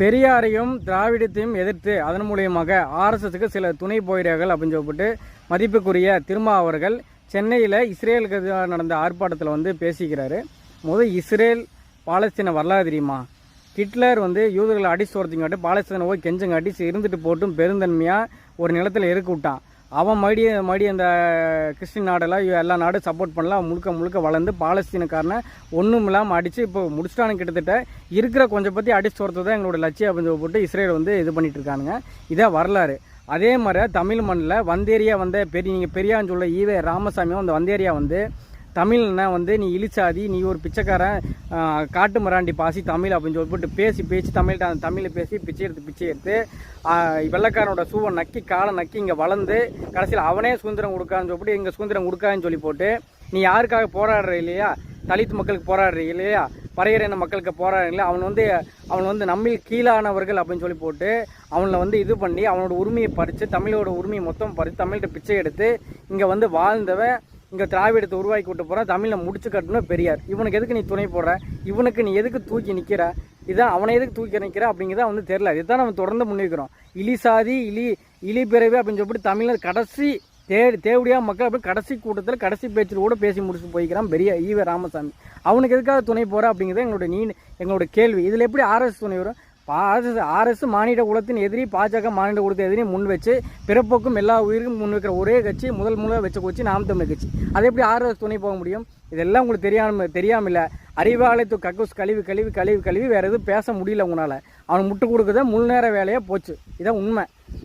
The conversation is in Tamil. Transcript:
பெரியாரையும் திராவிடத்தையும் எதிர்த்து அதன் மூலியமாக ஆர்எஸ்எஸ்க்கு சில துணை போயிடார்கள் அப்படின்னு சொல்லப்பட்டு மதிப்புக்குரிய திருமா அவர்கள் சென்னையில் இஸ்ரேலுக்கு எதிராக நடந்த ஆர்ப்பாட்டத்தில் வந்து பேசிக்கிறாரு. முதல் இஸ்ரேல் பாலஸ்தீன வரலாறு தெரியுமா? ஹிட்லர் வந்து யூதர்களை அடிச்சு துரத்திங்காட்டி பாலஸ்தீன போய் கெஞ்சங்காட்டி இருந்துட்டு போட்டும் பெருந்தன்மையாக ஒரு நிலத்தில் இருக்க விட்டான். அவன் மறுபடியும் மறுபடியும் அந்த கிறிஸ்டின் நாடெல்லாம் எல்லா நாடும் சப்போர்ட் பண்ணலாம். முழுக்க முழுக்க வளர்ந்து பாலஸ்தீனக்காரனை ஒன்றும் இல்லாமல் அடித்து இப்போ முடிச்சிட்டானு கிட்டத்தட்ட. இருக்கிற கொஞ்சம் பற்றி அடிச்சு துரத்து தான் எங்களோட லட்சியம் அப்படின்னு போட்டு இஸ்ரேல் வந்து இது பண்ணிட்டு இருக்கானுங்க. இதான் வரலாறு. அதே மாதிரி தமிழ் மண்ணில் வந்தேரியா வந்த பெரிய நீங்கள் பெரியான்னு சொல்ல ஈவே ராமசாமியும் அந்த வந்தேரியா வந்து தமிழ்னா வந்து நீ இழிச்சாதி நீ ஒரு பிச்சைக்காரன் காட்டு மராண்டி பாசி தமிழ் அப்படின்னு சொல்லி பேசி பேசி தமிழ்கிட்ட அந்த தமிழை பேசி பிச்சை எடுத்து பிச்சை எடுத்து வெள்ளக்காரனோட வெள்ளைக்காரனோட சூவை நக்கி காலை நக்கி இங்கே வளர்ந்து கடைசியில் அவனே சுதந்திரம் கொடுக்கான்னு சொல்லிட்டு இங்கே சுதந்திரம் கொடுக்கான்னு சொல்லி போட்டு நீ யாருக்காக போராடுற இல்லையா? தலித் மக்களுக்கு போராடுற இல்லையா? பறையறின மக்களுக்கு போராடுறீங்களா அவன் வந்து அவன் வந்து நம்மில் கீழானவர்கள் அப்படின்னு சொல்லி போட்டு அவனை வந்து இது பண்ணி அவனோட உரிமையை பறித்து தமிழோட உரிமையை மொத்தம் பறித்து தமிழ்கிட்ட பிச்சை எடுத்து இங்கே வந்து வாழ்ந்தவன் இங்கே திராவிடத்தை உருவாக்கி விட்டு போகிறான் தமிழை முடிச்சு கட்டணும் பெரியார். இவனுக்கு எதுக்கு நீ துணை போடுற? இவனுக்கு நீ எதுக்கு தூக்கி நிற்கிற இதான் அவனை எதுக்கு தூக்கி நிற்கிற அப்படிங்கிறத வந்து தெரில இதுதான் நம்ம தொடர்ந்து முன்னிக்கிறோம் இலி சாதி இலி இலி பிறவி அப்படின்னு சொல்லிட்டு தமிழர் கடைசி தே தேவடியா மக்கள் அப்படி கடைசி கூட்டத்தில் கடைசி பேச்சில் கூட பேசி முடிச்சு போய்க்கிறான் பெரிய ஈவ ராமசாமி. அவனுக்கு எதுக்காக துணை போகிற அப்படிங்கிறது எங்களோட நீ எங்களுடைய கேள்வி. இதில் எப்படி ஆர்எஸ் துணை வரும்? ஆர்எஸ் ஆர்எஸ் மானிட குலத்தின் எதிரி பாஜக மானிட குலத்தின் எதிரி முன் வச்சு பிறப்புக்கும் எல்லா உயிருக்கும் முன் வைக்கிற ஒரே கட்சி முதல் முதல் வச்ச கட்சி நாம் தமிழ் கட்சி. அது எப்படி ஆர்எஸ் துணை போக முடியும்? இதெல்லாம் உங்களுக்கு தெரியாம தெரியாமல் இல்லை அறிவாலயத்து கக்கூஸ் கழிவு கழிவு கழிவு கழிவு வேறு எதுவும் பேச முடியல உங்களால். அவன் முட்டு கொடுக்குறத முழு நேர வேலையாக போச்சு. இதான் உண்மை.